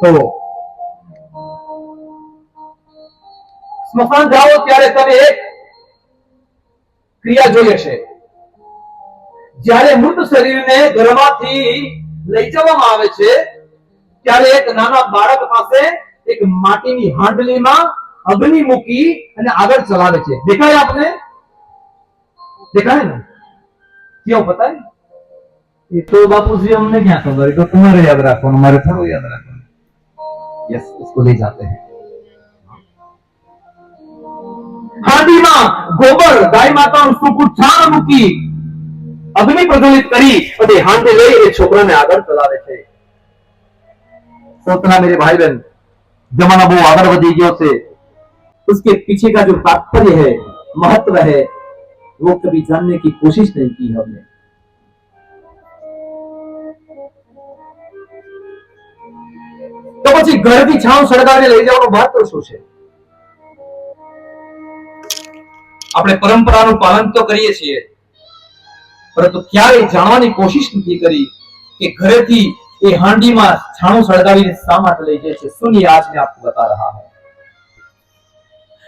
તો સ્મશાન જાઓ ત્યારે તમે એક ક્રિયા જોઈએ છે જ્યારે મૃત શરીરને ઘરમાંથી લઈ જવામાં આવે છે, ત્યારે એક નાના બાળક પાસે એક માટીની હાંડલીમાં અગ્નિ મૂકી અને આગળ ચલાવે છે. દેખાય આપને? દેખાય ને? કેવું બતાય? એ તો બાપુજી અમને ક્યાં ખબર? તો તમારે યાદ રાખવાનું, મારે થોડું યાદ રાખવાનું. यस उसको ले जाते हैं હાંડીમાં ગોબર ગાય માતાનું સૂકું છાણ મૂકી અગ્નિ પ્રજ્વલિત કરી અને હાંડી લઈ એ છોકરાને આગળ ચલાવે છે सोचना मेरे भाई बहन जमाना वो आगे बढ़ी गयो से उसके पीछे का जो तात्पर्य है महत्व है वो कभी जानने की कोशिश नहीं की हमने તો પછી ઘરથી છાંવ સળગાવી લઈ જવાનો વાત શું છે? આપણે પરંપરાનું પાલન તો કરીએ છીએ, પરંતુ ક્યારેય જાણવાની કોશિશ નથી કરી કે ઘરેથી એ હાંડીમાં છાણું સળગાવીને શા માટે લઈ જાય છે? સુનિએ આજ મેં આપકો બતા રહા હું?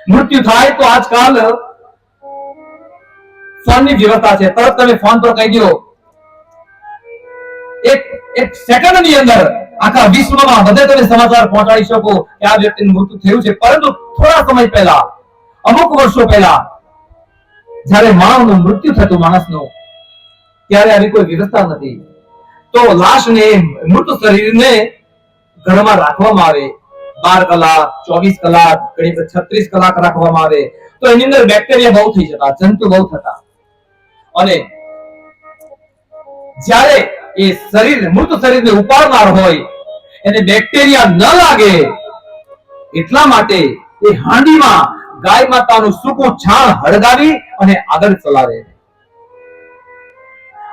મૃત્યુ થાય તો આજકાલ ફોનની વ્યવસ્થા છે. તરત તમે ફોન પર કહી દો એક એક સેકન્ડની અંદર આખા વિશ્વમાં બધે તમે સમાચાર પહોંચાડી શકો કે આ વ્યક્તિનું મૃત્યુ થયું છે. પરંતુ થોડા સમય પહેલા, અમુક વર્ષો પહેલા, જ્યારે માનવનું મૃત્યુ થતું, માણસનું, ત્યારે આવી કોઈ વ્યવસ્થા નથી. તો લાશને, મૃત શરીરને ઘરમાં રાખવામાં આવે. બાર કલાક, ચોવીસ કલાક, ઘણી છત્રીસ કલાક રાખવામાં આવે. તો એની અંદર બેક્ટેરિયા બહુ થઈ જતા, જંતુ બહુ થતા. અને જ્યારે એ શરીર મૃત શરીરને ઉપાડનાર હોય, એને બેક્ટેરિયા ન લાગે, એટલા માટે એ હાંડીમાં ગાય માતાનું સૂકું છાણ હળગાવી અને આગળ ચલાવે.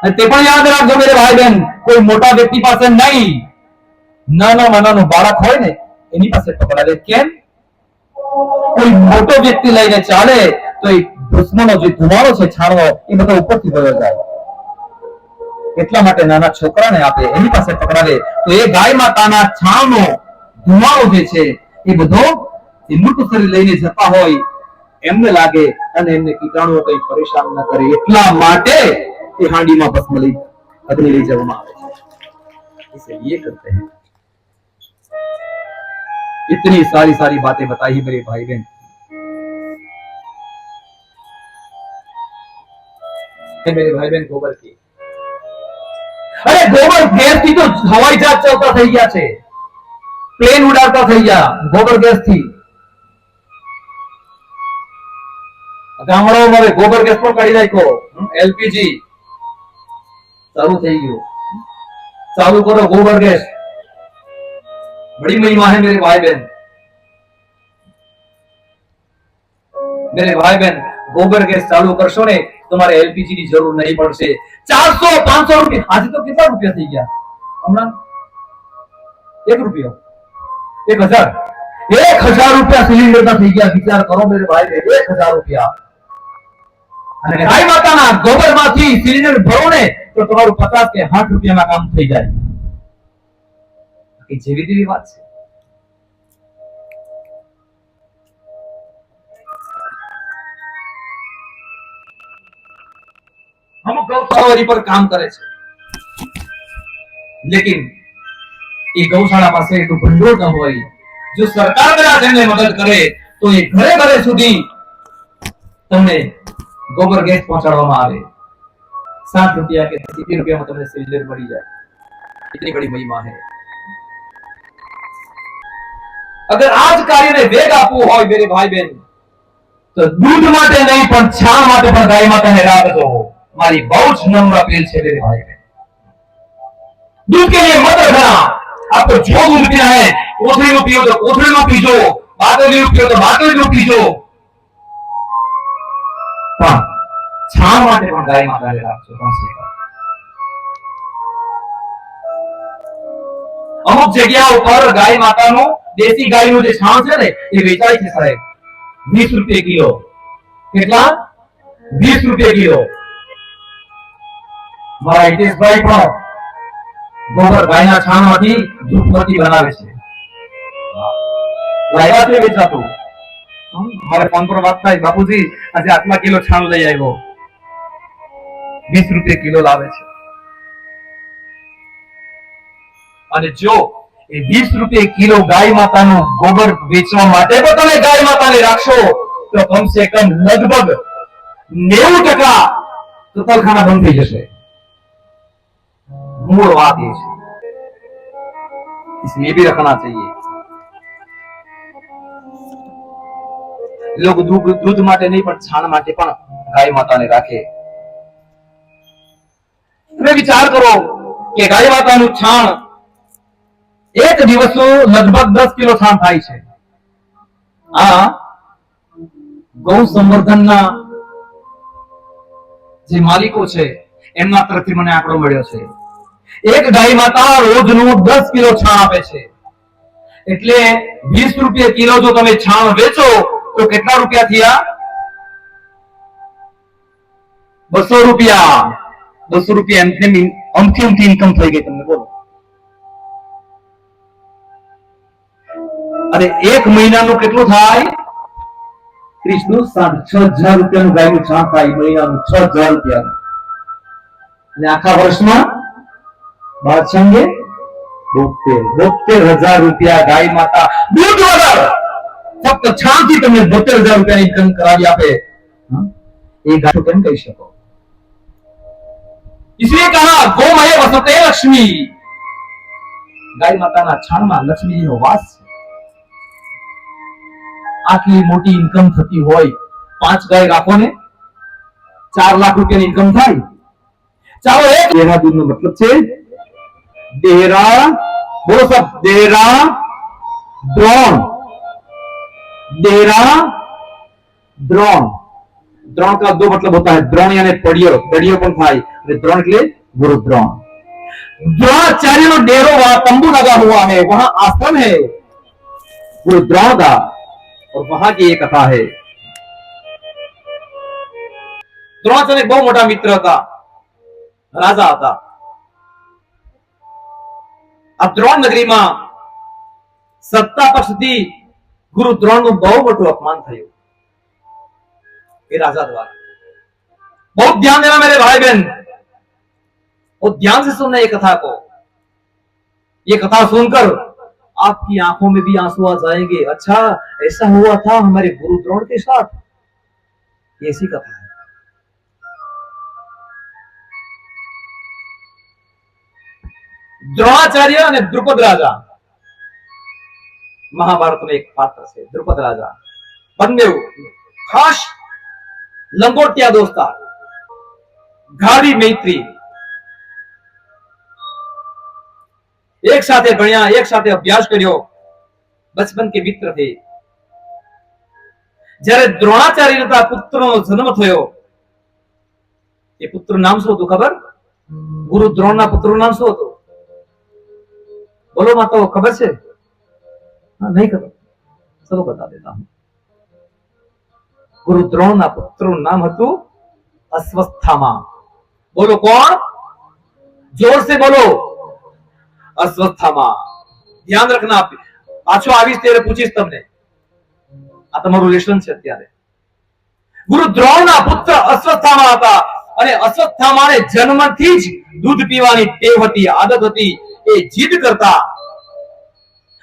અને તે પણ યાદ રાખજો મેરે ભાઈ બહેન કોઈ મોટા વ્યક્તિ પાસે નહીં. નાનામાં નાનું બાળક હોય ને, એની પાસે પકડાવે. કેમ? કોઈ મોટો વ્યક્તિ લઈને ચાલે, તો એ ભસ્મનો જે ધુમાડો છે છાણવો એ બધો ઉપરથી વયો જાય. એટલા માટે નાના છોકરાને આપે એની પાસે પકડાવે તો એ ગાય માતાના છાણનો ધુમાડો જે છે એ બધો એ મૃત શરીર લઈને જતા હોય એમને લાગે અને એમને કીટાણુઓ કઈ પરેશાન ન કરે એટલા માટે એ હાંડીમાં ભસ્મ લઈ અગ્નિ લઈ જવામાં આવે છે इसे ये करते हैं इतनी सारी सारी बातें बताई मेरे भाई बहन है मेरे भाई बहन गोबर की અરે ગોબર ગેસથી તો હવાઈ જહાજ ચાલતા થઈ ગયા છે. પ્લેન ઉડાડતા થઈ ગયા ગોબર ગેસથી ગામડાઓમાં હવે ગોબર ગેસ પણ કાઢી નાખ્યો. એલપીજી. ચાલુ થઈ ગયું. ચાલુ કરો ગોબર ગેસ. બડી મહિમા હે મેરે ભાઈ બહેન. મેરે ભાઈ બહેન. ગોબર ગેસ ચાલુ કરશો ને તમારે એલપીજી ની જરૂર નહીં પડશે. ચારસો પાંચસો રૂપિયા. આજે તો કેટલા રૂપિયા થઈ ગયા? હમણાં? એક રૂપિયો. એક હજાર. એક હજાર રૂપિયા સિલિન્ડર ના થઈ ગયા. વિચાર કરો મેરે ભાઈ એક હજાર રૂપિયા. અને ગાય માતાના ગોબરમાંથી સિલિન્ડર ભરો ને તો તમારું પચાસ કે સાઠ રૂપિયામાં કામ થઈ જાય. જેવી તેવી વાત છે. ગૌશાળારી પર કામ કરે છે. લેકિન, એ ગૌશાળા પાસે એટલું ભંડોળ ન હોય, જો સરકાર દ્વારા એમને મદદ કરે, તો એ ઘરે ઘરે સુધી તમને ગોબર ગેસ પહોંચાડવામાં આવે. સાત રૂપિયા કે સિત્તેર રૂપિયામાં તમને સિલિન્ડર મળી જાય. એટલી બડી મહિમા હે અગર આ જ કાર્યને વેગ આપવો હોય, મેરે ભાઈ બહેન તો દૂધ માટે નહીં, પણ છા માટે, પણ ગાય માતાને રાખજો મારી બહુ જ નમ્ર અપીલ છે मेरे भाई बहन दूध के लिए मत रखना आपको जो दूध पीना है कोथड़ी में पियो तो कोथड़ी में पीजो बादली में पियो तो बादली में पीजो પણ છા માટે પણ ગાયમાં ગાય રાખજો અમુક જગ્યા ઉપર ગાય માતાનું, દેશી ગાયનું જે છાણ છે ને, એ વેચાય છે સાહેબ. વીસ રૂપિયા કિલો. કેટલા? વીસ રૂપિયા કિલો. મારા હિતેશભાઈ પણ ગોબર ગાયના છાણમાંથી ધૂપમતી બનાવે છે. લાવ્યા છે વેચાતું. મારે ફોન પર વાત થાય. બાપુજી, આજે આટલા કિલો છાણ લઈ આવ્યો. વીસ રૂપિયા કિલો લાવે છે. અને જો એ વીસ રૂપિયા કિલો ગાય માતાનું ગોબર વેચવા માટે તો તમે ગાય માતાને રાખશો, તો કમસે કમ લગભગ નેવું ટકા કતલખાના બંધ થઈ જશે. મૂળ વાત એ છે इसमें भी रखना चाहिए लोग दूध दूध માટે નહીં પણ છાણ માટે પણ ગાય માતાને રાખે તમે વિચાર કરો કે ગાય માતાનું છાણ એક દિવસનું લગભગ દસ કિલો છાણ થાય છે આ ગૌ સંવર્ધનના જે માલિકો છે એમના તરફથી મને આંકડો મળ્યો છે એક ગાય માતા રોજનું દસ કિલો છાણ આપે છે. એટલે વીસ રૂપિયા કિલો જો તમે છાણ વેચો, તો કેટલા રૂપિયા થયા? બસો રૂપિયા. બસો રૂપિયા એમ અમથી અમથી ઇન્કમ થઈ ગઈ તમને, બોલો. અને એક મહિનાનું કેટલું થાય? ત્રીસનું સાત છ હજાર રૂપિયાનું ગાયનું છાણ થાય, મહિનાનું છ હજાર રૂપિયાનું. અને આખા વર્ષમાં? બાદશાંગે બોતેર બોતેર હજાર રૂપિયા ગાય માતા દૂધ વગર ફક્ત છાણથી તમને બોતેર હજાર રૂપિયાની ઇન્કમ કરાવી આપે હં? એ ગાય કેમ કહી શકો इसलिए कहा ગોમય વસતે લક્ષ્મી ગાય માતાના છાણમાં લક્ષ્મીજીનો વાસ છે આટલી મોટી ઇન્કમ થતી હોય પાંચ ગાય રાખો ને ચાર લાખ રૂપિયાની ઇન્કમ થાય ચાલો એક દેહરાદૂન નો મતલબ છે देहरा, बोलो सब, देहरा, द्रोण। देहरा, द्रोण। द्रोण का दो मतलब होता है द्रोण यानी पड़ियो पड़ियो कौन था द्रोण के लिए गुरु द्रोण। द्रोणाचार्य और डेरो वहाँ तंबू लगा हुआ है, वहाँ आश्रम है। गुरु द्रोण का, और वहाँ की एक कथा है। द्रोणाचार्य बहुत मोटा मित्र था, राजा था। આ દ્રોણ નગરીમાં સત્તા પક્ષથી ગુરુ દ્રોણનું બહુ મોટું અપમાન થયું ये राजा द्वारा बहुत ध्यान देना मेरे भाई बहन बहुत ध्यान से सुनना ये कथा को ये कथा सुनकर आपकी आंखों में भी आंसू आ जाएंगे अच्छा ऐसा हुआ था हमारे गुरु द्रोण के साथ ये ऐसी कथा है દ્રોણાચાર્ય અને દ્રુપદ રાજા મહાભારતનું એક પાત્ર છે દ્રુપદ રાજા બંને ખાસ લંગોટિયા દોસ્તા ગાઢી મૈત્રી એક સાથે ભણ્યા એક સાથે અભ્યાસ કર્યો બચપન કે મિત્ર થે જ્યારે દ્રોણાચાર્ય ના પુત્રનો જન્મ થયો એ પુત્ર નામ શું હતું ખબર ગુરુ દ્રોણ ના પુત્ર નામ શું હતું બોલો માં તો ખબર છે हाँ, नहीं खबर चलो बता देता हूं गुरु द्रोण ના પુત્રનું નામ હતું અશ્વત્થામા બોલો કોણ જોર से બોલો અશ્વત્થામા ધ્યાન રખના પાછો આવીશ ત્યારે પૂછીશ તમને આ તમારું લેશન છે અત્યારે ગુરુ દ્રોણના પુત્ર અશ્વત્થામા હતા અને અશ્વત્થામાને જન્મથી જ દૂધ પીવાની ટેવ હતી આદત હતી એ જીદ કરતા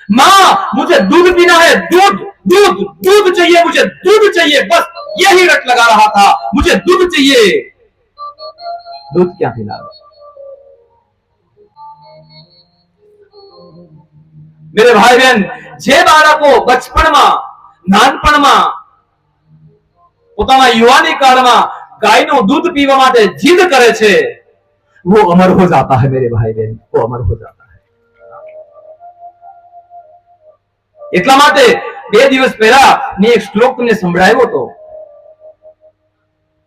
माँ मुझे दूध पीना है दूध दूध दूध चाहिए मुझे दूध चाहिए बस यही रट लगा रहा था मुझे दूध चाहिए दूध क्या पिला मेरे भाई बहन જે બાળકો બચપણમાં નાનપણમાં પોતાના યુવાની કાળમાં ગાયનું દૂધ પીવા માટે જીદ કરે છે वो अमर हो जाता है मेरे भाई बहन वो अमर हो जाता है એટલા માટે બે દિવસ પહેલા મેં એક શ્લોક તમને સંભળાવ્યો હતો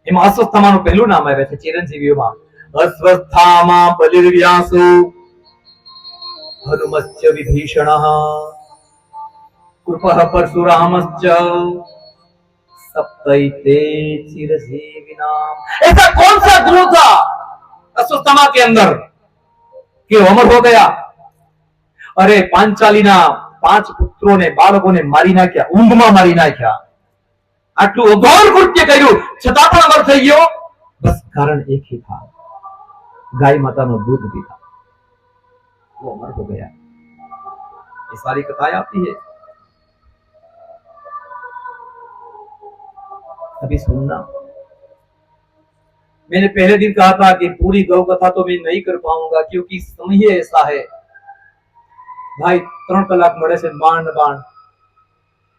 એમાં અસ્વસ્થામાનું પહેલું નામ આવે છે ચિરંજીવીઓમાં અસ્વસ્થામા બલિર્વ્યાસુ હનુમસ્ય વિભીષણ કૃપઃ પરશુરામશ્ચ सप्तैते चिरजीवी नाम ऐसा कौन सा गुरु था अश्वत्थामा के अंदर कि वो अमर हो गया अरे पांचाली ना પાંચ પુત્રોને બાળકોને મારી નાખ્યા ઊંઘમાં મારી નાખ્યા આટલું અઘોર કૃત્ય કર્યું છતાં પણ અમર થઈ ગયો બસ કારણ એક ही था गाय माता નો दूध पीता वो अमर हो गया ये सारी कथाएं आती है अभी सुनना मैंने पहले दिन कहा था कि पूरी गौ कथा तो मैं नहीं कर पाऊंगा क्योंकि समय ही ऐसा है ભાઈ ત્રણ કલાક મળે છે માંડ માંડ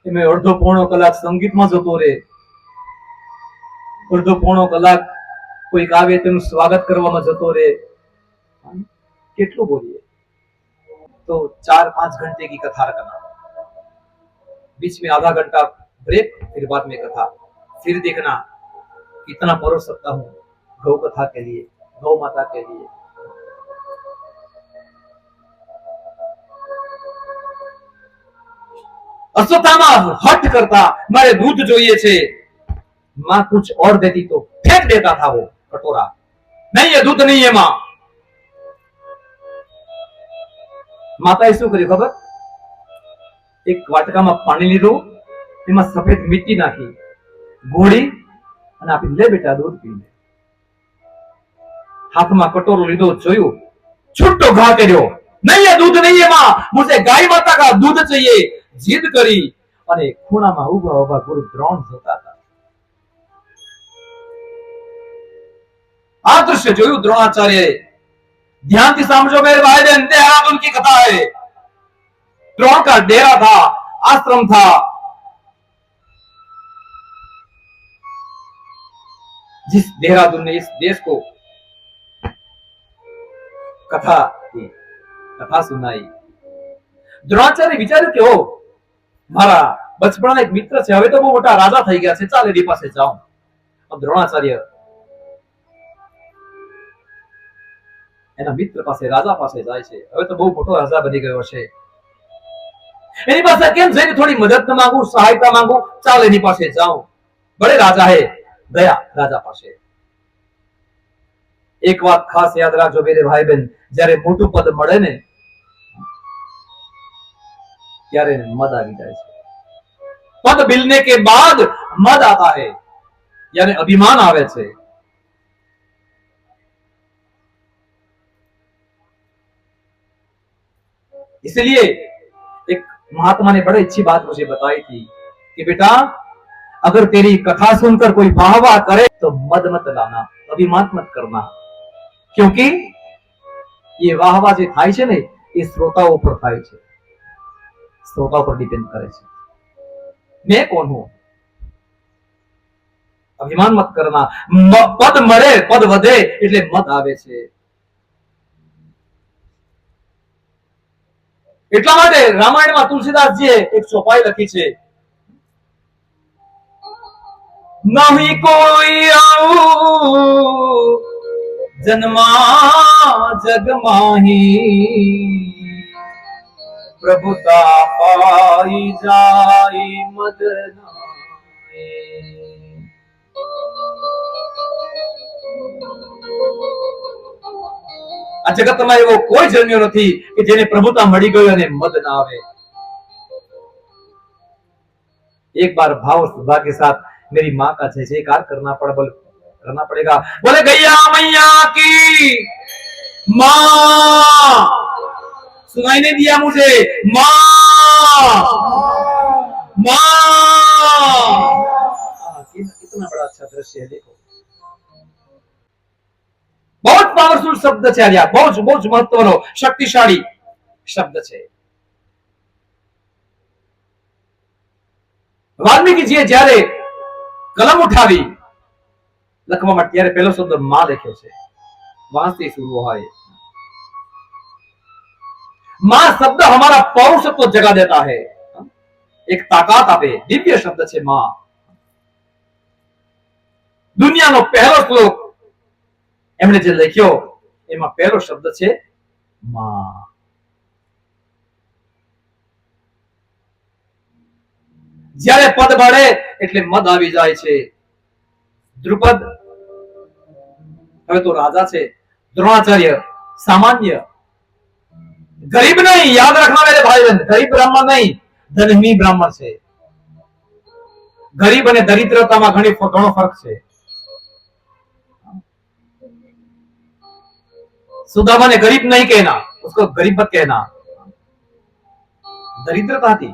એમાં અડધો પોણો કલાક સંગીતમાં જતો રહે અડધો પોણો કલાક કોઈક આવે તેનું સ્વાગત કરવામાં જતો રહે કેટલું બોલીએ तो चार पांच घंटे की कथा रखना बीच में आधा घंटा ब्रेक फिर बाद में कथा फिर देखना कितना परोस सकता हूँ गौ कथा के लिए गौ माता के लिए અશ્વત્થામા હટ કરતા મારે દૂધ જોઈએ છે माँ कुछ और देती तो फेंक देता था वो कटोरा नहीं ये दूध नहीं है माँ માતાએ શું કર્યું ખબર એક વાટકામાં પાણી લીધું એમાં સફેદ મીઠી નાખી ઘોળી અને આપી લે બેટા દૂધ પી લે હાથમાં કટોરો લીધો જોયું છૂટો ઘા કર્યો નહીં ये दूध नहीं है माँ मुझे गाय माता का दूध चाहिए જીદ કરી અને ખૂણામાં ઉભા ઉભા ગુરુ દ્રોણ જોતા હતા આ દ્રશ્ય જોયું દ્રોણાચાર્ય ध्यान से समझो मेरे भाई बहन देहरादून की कथा है द्रोण का डेरा था आश्रम था जिस देहरादून ने इस देश को કથા. કથા સુનાઈ દ્રોણાચાર્ય વિચાર્યું કે ઓ મારા બચપણના એક મિત્ર છે, હવે તો બહુ મોટા રાજા થઈ ગયા છે, ચાલ એની પાસે જાઉં. દ્રોણાચાર્ય એના મિત્ર પાસે, રાજા પાસે જાય છે. હવે તો બહુ મોટો રાજા બની ગયો છે. એની પાસે કેમ જઈને થોડી મદદ માંગુ, સહાયતા માંગુ? ચાલ એની પાસે જાઉં. બળે રાજા હે, દયા રાજા પાસે. એક વાત ખાસ યાદ રાખજો મેરે ભાઈ બહેન જ્યારે મોટું પદ મળે ને ત્યારે એને મદ આવી જાય છે પદ મિલને કે બાદ મદ आता है यानी अभिमान આવે છે इसलिए एक महात्मा ने बड़ी अच्छी बात मुझे बताई थी कि बेटा अगर तेरी कथा सुनकर कोई वाह वाह करे तो मद मत लाना अभिमान मत करना ક્યોંકિ એ વાહવા જે થાય છે ને એ શ્રોતાઓ ઉપર થાય છે શ્રોતા ઉપર ડિપેન્ડ કરે છે મેં કોણ હું અભિમાન મત કરના પદ મળે પદ વધે એટલે મત આવે છે એટલા માટે રામાયણમાં તુલસીદાસજીએ એક ચોપાઈ લખી છે, નહીં કોઈ આવું જન્મા જગમાહી પ્રભુતા પાઈ જાય મદનાય આ જગતમાં એવો કોઈ જન્મ્યો નથી કે જેને પ્રભુતા મળી ગઈ અને મદ ના આવે एक बार भाव सुधा के साथ मेरी माँ का जय जयकार करना पड़ा बोले करना पड़ेगा बोले गैया मैया की माँ सुनाई नहीं दिया मुझे माँ माँ कितना बड़ा अच्छा दृश्य है देखो બહુ જ પાવરફુલ શબ્દ છે આ બહુ જ બહુ જ મહત્વનો શક્તિશાળી શબ્દ છે વાલ્મીકીજીએ જ્યારે કલમ ઉઠાવી લખવા માટે ત્યારે પહેલો શબ્દ માં લખ્યો છે વાંસથી शुरू હોય मां शब्द हमारा पौरुषत्व जगा देता है एक ताकत આપે દિવ્ય શબ્દ છે માં દુનિયાનો પહેલો શ્લોક એમણે જે લખ્યો એમાં પહેલો શબ્દ છે માં જ્યારે પદ મળે એટલે મદ આવી જાય છે દ્રુપદ હવે તો રાજા છે દ્રોણાચાર્ય સામાન્ય गरीब नहीं याद रखना मेरे भाई बहन गरीब ब्राह्मण नहीं ધનહી બ્રાહ્મણ છે ગરીબ અને દરિદ્રતામાં ઘણી ઘણો ફરક છે सुदामा ने गरीब नहीं कहना उसको गरीब मत कहना दरिद्रता थी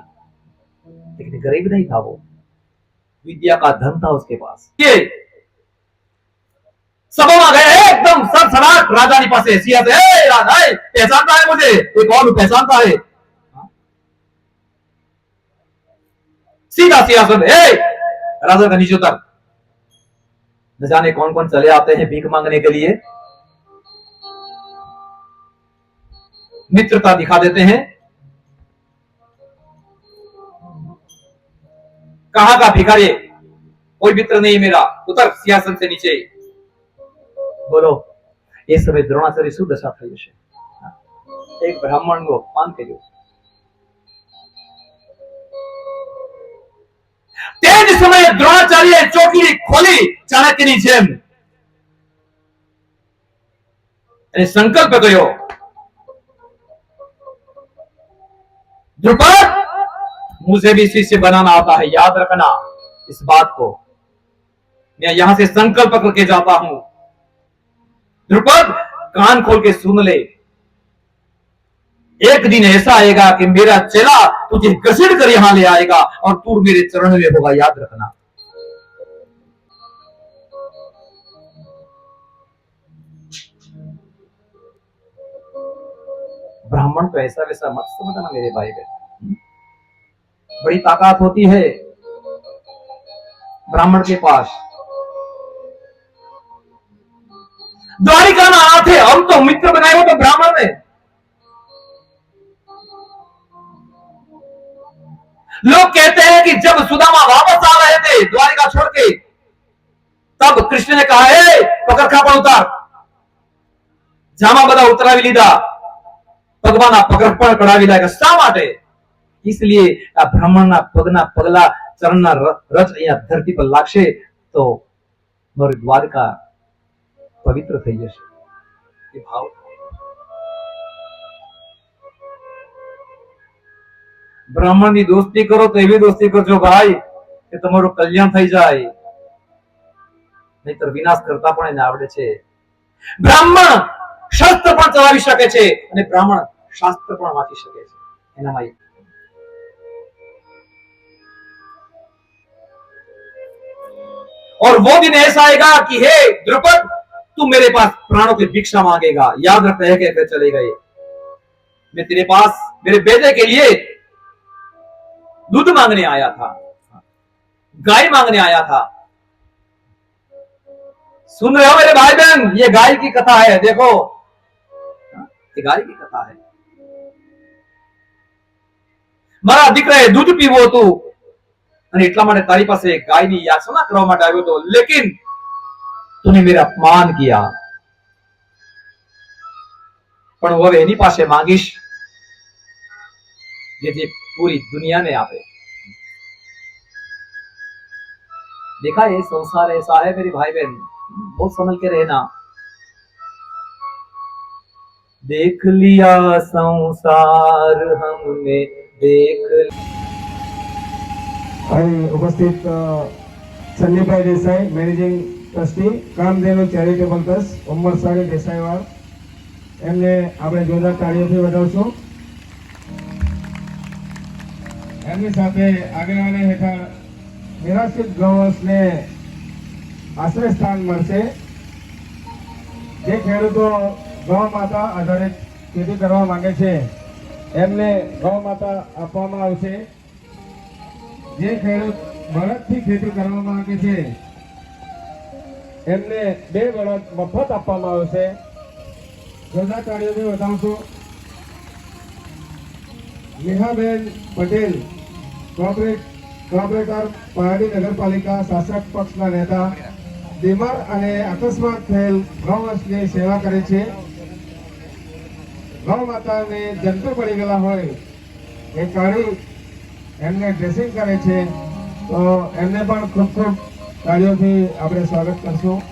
लेकिन गरीब नहीं था वो विद्या का धन था उसके पास ये सदमा गए एकदम सराट राजा ने पास है राजा पहचानता है मुझे, एक और पहचानता है। सीधा सियासत है राजा का नीचे उतर। न जाने कौन कौन चले आते हैं भीख मांगने के लिए। मित्रता दिखा देते हैं। कहा का भिखारी? कोई मित्र नहीं मेरा। उतर सियासन से नीचे। બોલો એ સમય દ્રોણાચાર્ય શું દશા થઈ હશે એક બ્રાહ્મણનું અપમાન કર્યું તે જ સમયે દ્રોણાચાર્યએ ચોકી ખોલી ચાણક્યની જેમ અને સંકલ્પ કર્યો द्रुपद मुझे भी शिष्य बनाना आता है याद रखना इस बात को मैं यहां से संकल्प करके जाता हूं द्रुपद, कान खोल के सुन ले। एक दिन ऐसा आएगा कि मेरा चेला तुझे घसीट कर यहाँ ले आएगा और तू मेरे चरण में होगा, याद रखना। ब्राह्मण तो ऐसा वैसा मत समझना मेरे भाई बहन बड़ी ताकत होती है ब्राह्मण के पास। द्वारिका ना थे हम तो मित्र बनाए हो तो ब्राह्मण ने लोग कहते हैं कि जब सुदामा वापस आ रहे थे द्वारिका छोड़ के तब कृष्ण ने कहा हे पकड़खा पर उतार જામા બધા ઉતરાવી લીધા પગમાંના પગરખ પણ કઢાવી લાગ્યા શા માટે इसलिए આ બ્રાહ્મણના પગના પગલા ચરણના ર- રચ અહીંયા ધરતી પર લાગશે તો મારી દ્વારકા પવિત્ર થઈ જશે એ ભાવ બ્રાહ્મણની દોસ્તી કરો તો એવી દોસ્તી કરજો ભાઈ કે તમારું કલ્યાણ થઈ જાય નહીતર વિનાશ કરતા પણ એને આવડે છે બ્રાહ્મણ શસ્ત્ર પણ ચલાવી શકે છે અને બ્રાહ્મણ શાસ્ત્ર પણ વાંચી શકે છે એનામાં એક और वो दिन ऐसा आएगा कि हे द्रुपद तू मेरे पास प्राणों की भिक्षा मांगेगा याद रखते हैं कहकर चले गए मैं तेरे पास मेरे बेटे के लिए दूध मांगने आया था गाय मांगने आया था सुन रहे हो मेरे भाई बहन ये गाय की कथा है देखो ये गाय की कथा है મારા દીકરાએ દૂધ પીવું હતું અને એટલા માટે તારી પાસે ગાયની યાચના કરવા માટે આવ્યો હતો લેકિન तूने मेरा अपमान किया પણ હું હવે એની પાસે માંગીશ જેથી પૂરી દુનિયાને આપે देखा ये संसार ऐसा है मेरे भाई बहन बहुत समझ के रहना देख लिया संसार हमने देख उपस्थित Sunnybhai Desai managing trustee, Kamdhenu charitable trust Umarsadi Desaiwad એમને આપણે જોરદાર તાળીઓથી વધાવશું. એમની સાથે આગેવાની હેઠળ નિરાશ્રિત ગૌવંશને આશ્રય સ્થાન મળશે. જે ખેડૂતો ગૌ માતા આધારિત ખેતી કરવા માંગે છે, એમને ગૌ માતા આપવામાં આવશે. જે ખેડૂત બળદથી ખેતી કરવા માંગે છે એમને બે બળદ મફત આપવામાં આવશે જોરદાર બતાવશો નેહાબેન પટેલ, કોર્પોરેટ, કોર્પોરેટર, પહાડી નગરપાલિકા શાસક પક્ષના નેતા. બીમાર અને અકસ્માત થયેલ ગૌવંશની સેવા કરે છે. ગૌ માતાને જંતુ પડી ગયેલા હોય એ કાઢી એમને ડ્રેસિંગ કરે છે. તો એમને પણ ખૂબ ખૂબ તાળીઓથી આપણે સ્વાગત કરશું.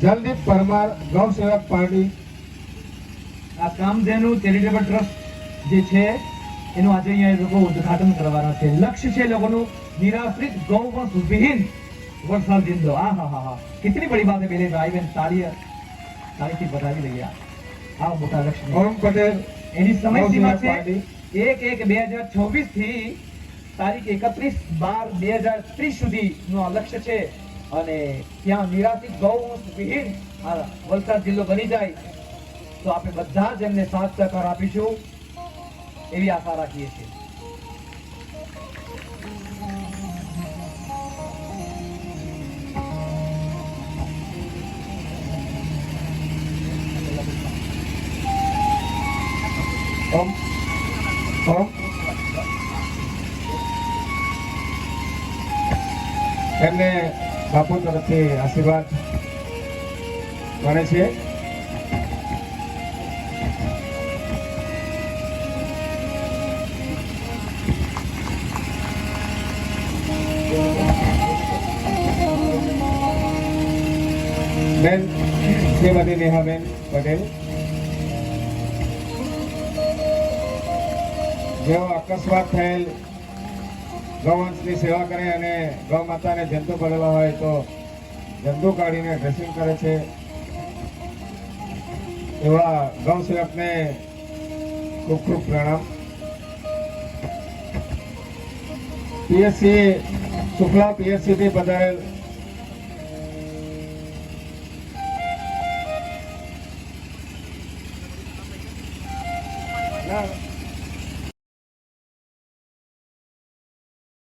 જલદીપ પરમાર ગૌ સેવક પાર્ટી. આ કામધેનુ ચેરિટેબલ ટ્રસ્ટ જે છે એનું આજે અહીંયા લોકો ઉદઘાટન કરવાના છે. લક્ષ્ય છે લોકોનું નિરાશ્રિત ગૌ વંશ વિહીન વરસાદ જિંદો આ હા હા હા. કેટલી બડી વાત મેરે ભાઈ બહેન તાળી તાળીથી બતાવી લઈએ આ મોટા લક્ષ્ય ઓમ પટેલ એની સમય સીમા છે એક એક બે હજાર છવ્વીસથી તારીખ એકત્રીસ બાર બે હજાર ત્રીસ સુધી નું આ લક્ષ્ય છે. અને ત્યાં નિરાશિત ગૌવંશ વિહીન વલસાડ જિલ્લો બની જાય. તો આપણે બધા જ એમને સાથ સહકાર આપીશું. એવી આશા રાખીએ છીએ. Oh. ઓમ. એમને બાપુ તરફથી આશીર્વાદ મળે છે. બેન શ્રીમતી નેહાબેન પટેલ. જેઓ અકસ્માત થયેલ ગૌવંશની સેવા કરે અને ગૌ માતાને જંતુ પડેલા હોય તો જંતુ કાઢીને ડ્રેસિંગ કરે છે. એવા ગૌ સેવકને ખૂબ ખૂબ પ્રણામ. પીએસસી શુક્લા પીએસસીથી પધારેલ